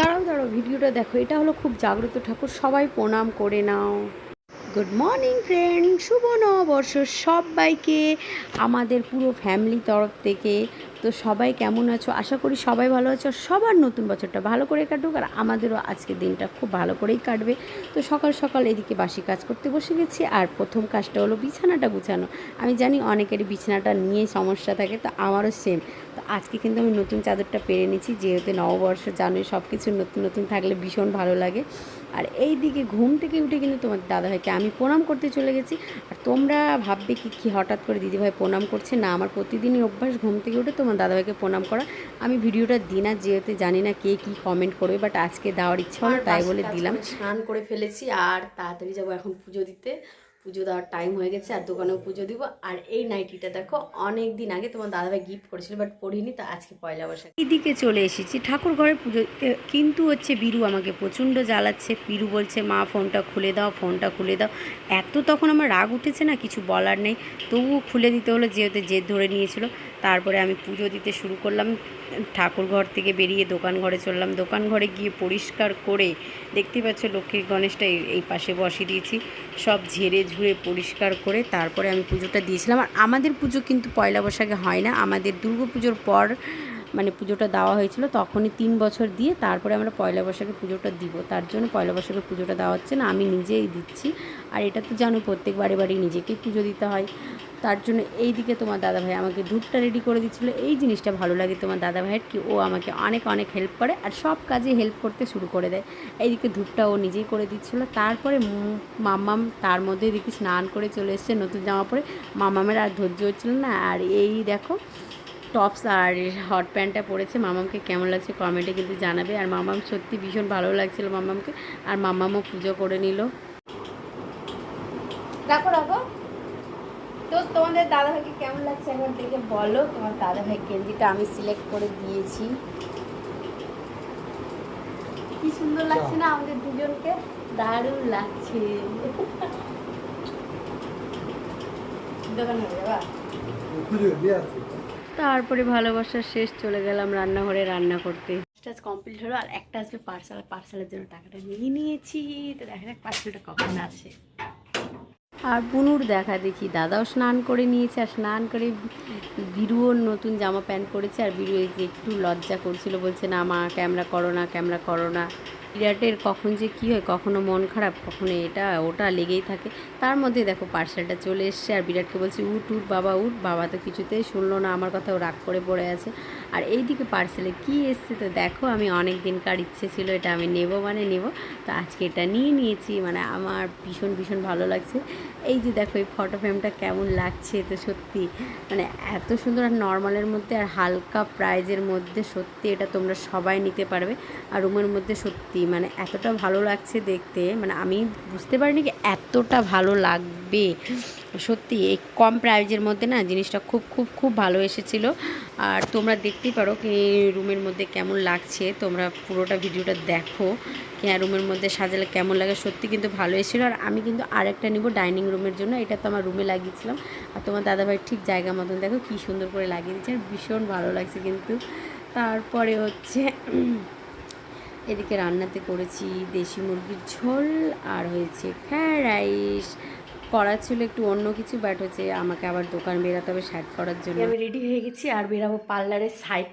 দাঁড়াও দাঁড়াও, ভিডিওটা দেখো। এটা হলো খুব জাগ্রত ঠাকুর। সবাই প্রণাম করে নাও। গুড মর্নিং ফ্রেন্ড শুভ নববর্ষ সবাইকে। আমাদের পুরো ফ্যামিলি তরফ থেকে তো সবাই কেমন আছো? আশা করি সবাই ভালো আছো। সবার নতুন বছরটা ভালো করে কাটুক আর আমাদেরও আজকের দিনটা খুব ভালো করেই কাটবে। তো সকাল সকাল এদিকে বাসি কাজ করতে বসে গেছি আর প্রথম কাজটা হলো বিছানাটা গুছানো। আমি জানি অনেকেরই বিছানাটা নিয়ে সমস্যা থাকে, তো আমারও সেম তো আজকে কিন্তু আমি নতুন চাদরটা পেরে নিয়েছি, যেহেতু নববর্ষ জানোই সব কিছু নতুন নতুন থাকলে ভীষণ ভালো লাগে। আর এই দিকে ঘুম থেকে উঠে কিন্তু তোমার দাদাভাইকে আমি প্রণাম করতে চলে গেছি। আর তোমরা ভাববে কি কি হঠাৎ করে দিদিভাই প্রণাম করছে? না, আমার প্রতিদিনই অভ্যাস ঘুম থেকে উঠে তোমার দাদাভাইকে প্রণাম করা। আমি ভিডিওটা দিই না যেহেতু জানি না কে কি কমেন্ট করবে বাট আজকে দেওয়ার ইচ্ছা হলো তাই বলে দিলাম। স্নান করে ফেলেছি আর তাড়াতাড়ি যাব এখন পুজো দিতে। পুজো দেওয়ার টাইম হয়ে গেছে আর দোকানেও পুজো দিব। আর এই নাইটিটা দেখো অনেক দিন আগে তোমার দাদাভাই গিফট করেছিল বাট পড়িনি তো আজকে পয়লা বৈশাখ। এদিকে চলে এসেছি ঠাকুর ঘরে পুজো কিন্তু হচ্ছে বিরু আমাকে প্রচণ্ড জ্বালাচ্ছে। বিরু বলছে মা ফোনটা খুলে দাও ফোনটা খুলে দাও। এত তখন আমার রাগ উঠেছে না কিছু বলার নেই। তবুও খুলে দিতে হলো যেহেতু জেদ ধরে নিয়েছিল। তারপরে আমি পুজো দিতে শুরু করলাম। ঠাকুর ঘর থেকে বেরিয়ে দোকান ঘরে চললাম। দোকান ঘরে গিয়ে পরিষ্কার করে দেখতে পাচ্ছ লক্ষ্মীর গণেশটা এই- পাশে বসিয়ে দিয়েছি। সব ঝেড়ে ঝুড়ে পরিষ্কার করে তারপরে আমি পুজোটা দিয়েছিলাম। আর আমাদের পুজো কিন্তু পয়লা বৈশাখে হয় না। আমাদের দুর্গা পুজোর পর মানে পুজোটা দেওয়া হয়েছিল তখনই তিন বছর দিয়ে তারপরে আমরা পয়লা বৈশাখে পুজোটা দিব। তার জন্য পয়লা বৈশাখে পুজোটা দেওয়া হচ্ছে না, আমি নিজেই দিচ্ছি। আর এটা তো জানো, প্রত্যেক বাড়ি বাড়ি নিজেকেই পুজো দিতে হয়। তার জন্য এই দিকে তোমার দাদাভাই আমাকে ধূপটা রেডি করে দিচ্ছিল। এই জিনিসটা ভালো লাগে তোমার দাদাভাইয়ের কি ও আমাকে অনেক অনেক হেল্প করে আর সব কাজে হেল্প করতে শুরু করে দেয়। এইদিকে ধূপটা ও নিজেই করে দিচ্ছিল। তারপরে মাম্মাম তার মধ্যে দেখি স্নান করে চলে এসছে নতুন জামা পরে। মামামের আর ধৈর্য হচ্ছিল না। আর এই দেখো টপস আর হট প্যান্টটা পরেছে। মামামকে কেমন লাগছে কমেন্টে কিন্তু জানাবে। আর মামাম সত্যি ভীষণ ভালো লাগছিল মামামকে। আর মামামও পুজো করে নিল। রাখো রাখো। তো তোমাদের দাদাভাইকে কেমন লাগছে একবার দেখে বলো? তোমার দাদাভাই গেঞ্জিটা আমি সিলেক্ট করে দিয়েছি। কি সুন্দর লাগছে না আমাদের দুজনকে? দারুণ লাগছে। দোকান হবে বাবা তারপরে ভালোবাসার শেষ চলে গেলাম রান্নাঘরে রান্না করতে। কাজ কমপ্লিট হলো আর একটা আসবে পার্সেল পার্সেলের জন্য টাকাটা নিয়ে নিয়েছি। তো দেখা যাক পার্সেলটা কখন আসে। আর বুনুর দেখা দেখি দাদাও স্নান করে নিয়েছে আর স্নান করে বিরুও নতুন জামা প্যান্ট পরেছে আর বিরু একটু লজ্জা করছিল বলছে না মা ক্যামেরা করো না ক্যামেরা করো না। বিরাটের কখন যে কী হয়, কখনো মন খারাপ, কখনো এটা, ওটা লেগেই থাকে। তার মধ্যে দেখো পার্সেলটা চলে এসছে আর বিরাটকে বলছি, উঠ উঠ বাবা উঠ। বাবা তো কিছুতেই শুনলো না, আমার কথা ও রাগ করে পড়ে আছে। আর এইদিকে পার্সেলে কি এসছে তো দেখো, আমি অনেক দিনকার ইচ্ছে ছিল এটা আমি নেব মানে নেব। তো আজকে এটা নিয়ে নিয়েছি মানে আমার ভীষণ ভীষণ ভালো লাগছে। এই যে দেখো, এই ফটো ফ্রেমটা কেমন লাগছে তো সত্যি। মানে এত সুন্দর আর নর্মালের মধ্যে আর হালকা প্রাইজের মধ্যে সত্যি এটা তোমরা সবাই নিতে পারবে। আর রুমের মধ্যে সত্যি মানে এতটা ভালো লাগছে দেখতে মানে আমি বুঝতে পারিনি কি এতটা ভালো লাগবে। সত্যি, এই কম প্রাইজের মধ্যে না জিনিসটা খুব খুব খুব ভালো এসেছিল। আর তোমরা দেখতেই পারো কি রুমের মধ্যে কেমন লাগছে। তোমরা পুরোটা ভিডিওটা দেখো কি আর রুমের মধ্যে সাজালে কেমন লাগে। সত্যি কিন্তু ভালো এসেছিল। আর আমি কিন্তু আরেকটা নিব ডাইনিং রুমের জন্য। এটা তো আমার রুমে লাগিয়েছিলাম। আর তোমার দাদাভাই ঠিক জায়গা মতন দেখো কী সুন্দর করে লাগিয়ে দিচ্ছে আর ভীষণ ভালো লাগছে কিন্তু। তারপরে হচ্ছে এদিকে রান্নাতে করেছি দেশি মুরগির ঝোল আর হয়েছে ফ্রায়েড রাইস। করা ছিল একটু অন্য কিছু বাট হচ্ছে আমাকে আবার দোকান বেরাতে হবে সাইড করার জন্য। আমি রেডি হয়ে গেছি আর বেরাবো পার্লারে সাইড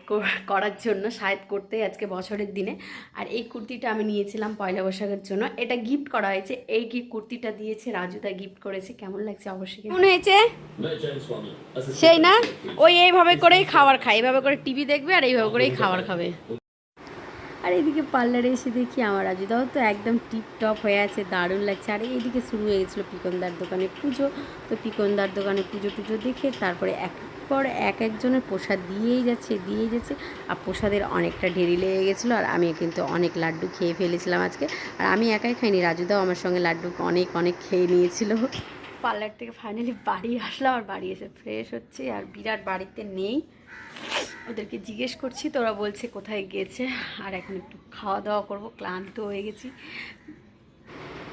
করার জন্য সাইড করতে আজকে বছরের দিনে। আর এই কুর্তিটা আমি নিয়েছিলাম পয়লা বৈশাখের জন্য। এটা গিফট করা হয়েছে। এই কি কুর্তিটা দিয়েছে রাজুদা গিফট করেছে। কেমন লাগছে অবশ্যই কেমন হয়েছে? সেই না? ওই এইভাবে করেই খাবার খায়। এইভাবে করে টিভি দেখবে আর এইভাবে করেই খাবার খাবে। আর এদিকে পার্লারে এসে দেখি আমার রাজুদাও তো একদম টিপ টপ হয়ে আছে, দারুণ লাগছে। আর এইদিকে শুরু হয়ে গেছিল পিকনদার দোকানে পুজো। তো পিকনদার দোকানে পুজো টুজো দেখে তারপরে এক পর এক একজনের প্রসাদ দিয়েই যাচ্ছে দিয়েই যাচ্ছে। আর প্রসাদের অনেকটা ঢেরি লেগে গেছিল আর আমি কিন্তু অনেক লাড্ডু খেয়ে ফেলেছিলাম আজকে। আর আমি একাই খাইনি রাজুদাও আমার সঙ্গে লাড্ডু অনেক অনেক খেয়ে নিয়েছিল। পার্লার থেকে ফাইনালি বাড়ি আসলাম, আর বাড়ি এসে ফ্রেশ হচ্ছে। আর বিরাট বাড়িতে নেই। ওদেরকে জিজ্ঞেস করছি তোরা বলছে কোথায় গেছে আর এখন একটু খাওয়া দাওয়া করব ক্লান্ত হয়ে গেছি।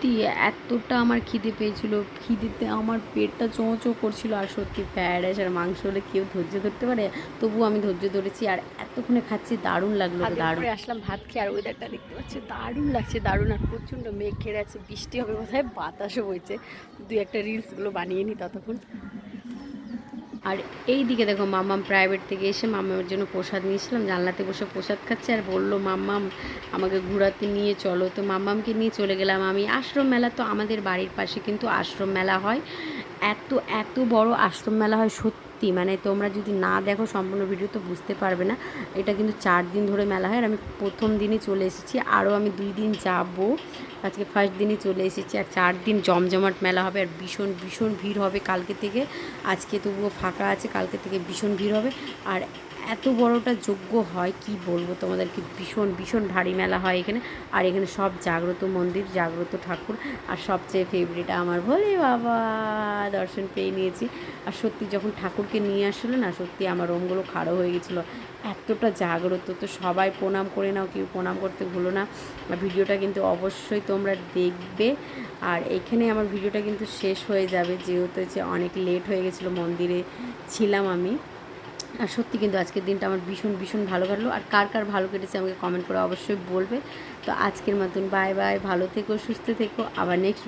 সত্যি এতটা আমার খিদে পেয়েছিল খিদেতে আমার পেটটা চোঁ চোঁ করছিল আর সত্যি ফ্রায়েড রাইস আর মাংস হলে কেউ ধৈর্য ধরতে পারে? তবুও আমি ধৈর্য ধরেছি আর এতক্ষণে খাচ্ছি দারুণ লাগল দারুণ। আসলাম ভাত খেয়ে আর ওয়েদারটা দেখতে পাচ্ছি দারুণ লাগছে দারুণ আর প্রচণ্ড মেঘ ঘেরে আছে বৃষ্টি হবে কোথায় বাতাসও বইছে। দুই একটা রিলসগুলো বানিয়ে নিই ততক্ষণ। আর এই দিকে দেখো মাম্মাম প্রাইভেট থেকে এসে মাম্মামের জন্য প্রসাদ নিয়েছিলাম, জানলাতে বসে প্রসাদ খাচ্ছে আর বলল মাম্মাম আমাকে ঘোরাতে নিয়ে চলো। তো মাম্মামকে নিয়ে চলে গেলাম আমি। আশ্রম মেলা তো আমাদের বাড়ির পাশে কিন্তু আশ্রম মেলা হয়। এত এত বড় আশ্রম মেলা হয় সত্যি মানে তোমরা যদি না দেখো সম্পূর্ণ ভিডিও তো বুঝতে পারবে না। এটা কিন্তু চার দিন ধরে মেলা হয় আর আমি প্রথম দিনই চলে এসেছি। আরও আমি দুই দিন যাব। আজকে ফার্স্ট দিনই চলে এসেছি, আর চার দিন জমজমাট মেলা হবে, আর ভীষণ ভীষণ ভিড় হবে কালকে থেকে। আজকে তবুও ফাঁকা আছে, কালকে থেকে ভীষণ ভিড় হবে। আর এত বড়টা যোগ্য হয়, কি বলব? তোমাদেরকে ভীষণ ভীষণ ভারী মেলা হয় এখানে। আর এখানে সব জাগ্রত মন্দির, জাগ্রত ঠাকুর। আর সবচেয়ে ফেভারিট আমার ভোলে বাবা, দর্শন পেয়ে নিয়েছি। আর সত্যি যখন ঠাকুরকে নিয়ে আসলো না, সত্যি আমার রোমগুলো খাড়ো হয়ে গেছিল। এতটা জাগ্রত, তো সবাই প্রণাম করে নাও, কেউ প্রণাম করতে ভুলো না। ভিডিওটা কিন্তু অবশ্যই তোমরা দেখবে। আর এখানে আমার ভিডিওটা কিন্তু শেষ হয়ে যাবে, যেহেতু যে অনেক লেট হয়ে গেছিল মন্দিরে ছিলাম আমি। আর সত্যি কিন্তু আজকের দিনটা আমার ভীষণ ভীষণ ভালো কাটলো। আর কার কার ভালো কেটেছে আমাকে কমেন্ট করে অবশ্যই বলবে। তো আজকের মতন বাই বাই ভালো থেকো, সুস্থ থেকো। আবার নেক্সট